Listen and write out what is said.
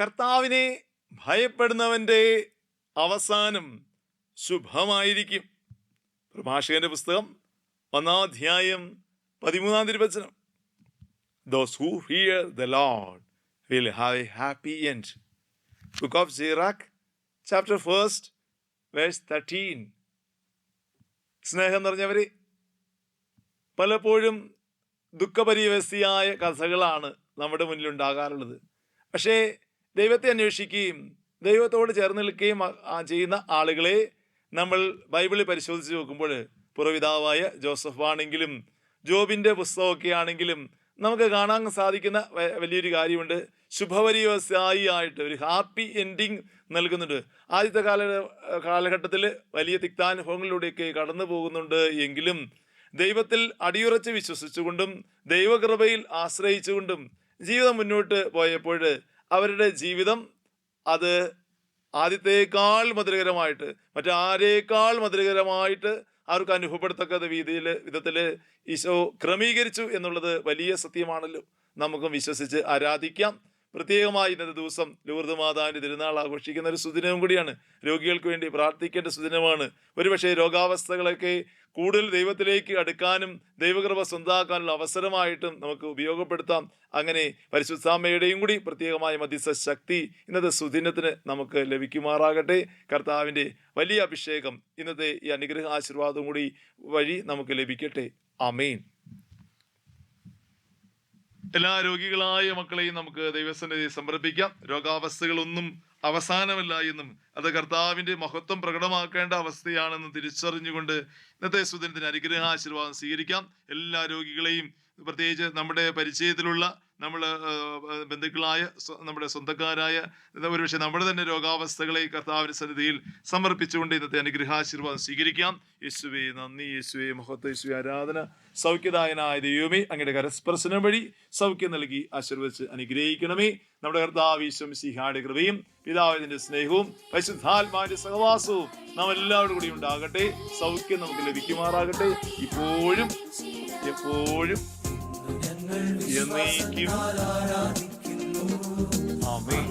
കർത്താവിനെ ഭയപ്പെടുന്നവന്റെ അവസാനം ശുഭമായിരിക്കും. പ്രഭാഷകന്റെ പുസ്തകം ഒന്നാം അധ്യായം പതിമൂന്നാം തിരുവചനം. Those who hear the lord will have a happy end book of Sirach chapter first verse thirteen സ്നേഹം നിറഞ്ഞവരെ പലപ്പോഴും ദുഃഖപരിവസിയായ കഥകളാണ് നമ്മുടെ മുന്നിലുണ്ടാകാറുള്ളത്. പക്ഷേ ദൈവത്തെ അന്വേഷിക്കുകയും ദൈവത്തോട് ചേർന്ന് നിൽക്കുകയും ചെയ്യുന്ന ആളുകളെ നമ്മൾ ബൈബിളിൽ പരിശോധിച്ച് നോക്കുമ്പോൾ പുറവിതാവായ ജോസഫ് ആണെങ്കിലും ജോബിന്റെ പുസ്തകമൊക്കെ ആണെങ്കിലും നമുക്ക് കാണാൻ സാധിക്കുന്ന വലിയൊരു കാര്യമുണ്ട്. ശുഭവരിവസായി ആയിട്ട് ഒരു ഹാപ്പി എൻഡിങ് നൽകുന്നുണ്ട്. ആദ്യത്തെ കാല കാലഘട്ടത്തിൽ വലിയ തിക്താനുഭവങ്ങളിലൂടെയൊക്കെ കടന്നു പോകുന്നുണ്ട് എങ്കിലും ദൈവത്തിൽ അടിയുറച്ച് വിശ്വസിച്ചുകൊണ്ടും ദൈവകൃപയിൽ ആശ്രയിച്ചുകൊണ്ടും ജീവിതം മുന്നോട്ട് പോയപ്പോൾ അവരുടെ ജീവിതം അത് ആദ്യത്തേക്കാൾ മധുരകരമായിട്ട് മറ്റാരേക്കാൾ മധുരകരമായിട്ട് അവർക്ക് അനുഭവപ്പെടത്തക്ക രീതിയിൽ വിധത്തിൽ ഈശോ ക്രമീകരിച്ചു എന്നുള്ളത് വലിയ സത്യമാണല്ലോ. നമുക്കും വിശ്വസിച്ച് ആരാധിക്കാം. പ്രത്യേകമായി ഇന്നത്തെ ദിവസം ലൂർദ് മാതാവിന്റെ തിരുനാൾ ആഘോഷിക്കുന്ന ഒരു സുദിനവും കൂടിയാണ്. രോഗികൾക്ക് വേണ്ടി പ്രാർത്ഥിക്കേണ്ട സുദിനമാണ്. ഒരുപക്ഷെ രോഗാവസ്ഥകളൊക്കെ കൂടുതൽ ദൈവത്തിലേക്ക് അടുക്കാനും ദൈവകൃപ സ്വന്താക്കാനുള്ള അവസരമായിട്ടും നമുക്ക് ഉപയോഗപ്പെടുത്താം. അങ്ങനെ പരിശുദ്ധാമ്മയുടെയും കൂടി പ്രത്യേകമായ മധ്യസ്ഥ ശക്തി ഇന്നത്തെ സുദിനത്തിന് നമുക്ക് ലഭിക്കുമാറാകട്ടെ. കർത്താവിന്റെ വലിയ അഭിഷേകം ഇന്നത്തെ ഈ അനുഗ്രഹ ആശീർവാദം കൂടി വഴി നമുക്ക് ലഭിക്കട്ടെ. അമീൻ എല്ലാ രോഗികളായ മക്കളെയും നമുക്ക് ദൈവസന്നിധി സമർപ്പിക്കാം. രോഗാവസ്ഥകളൊന്നും അവസാനമല്ല എന്നും അത് കർത്താവിന്റെ മഹത്വം പ്രകടമാക്കേണ്ട അവസ്ഥയാണെന്നും തിരിച്ചറിഞ്ഞുകൊണ്ട് ഇന്നത്തെ സുദിനത്തിന് അനുഗ്രഹാശീർവാദം സ്വീകരിക്കാം. എല്ലാ രോഗികളെയും പ്രത്യേകിച്ച് നമ്മുടെ പരിചയത്തിലുള്ള നമ്മൾ ബന്ധുക്കളായ നമ്മുടെ സ്വന്തക്കാരായ ഒരുപക്ഷെ നമ്മുടെ തന്നെ രോഗാവസ്ഥകളെ കർത്താവിന്റെ സന്നിധിയിൽ സമർപ്പിച്ചുകൊണ്ട് ഇന്നത്തെ അനുഗ്രഹാശീർവാദം സ്വീകരിക്കാം. യേശുവേ നന്ദി. യേശുവേ മഹത്വ. യേശുവെ ആരാധന. സൗഖ്യദായനായ ദൈവമേ അങ്ങയുടെ കരസ്പർശനം വഴി സൗഖ്യം നൽകി ആശീർവദിച്ച് അനുഗ്രഹിക്കണമേ. നമ്മുടെ കർത്താവ് ഈശ്വം സിഹായുടെ കൃപയും പിതാവിന്റെ സ്നേഹവും പരിശുദ്ധാത്മാവിന്റെ സഹവാസവും നാം എല്ലാവരും കൂടി ഉണ്ടാകട്ടെ. സൗഖ്യം നമുക്ക് ലഭിക്കുമാറാകട്ടെ. ഇപ്പോഴും എപ്പോഴും എന്നേക്കും ആമേൻ.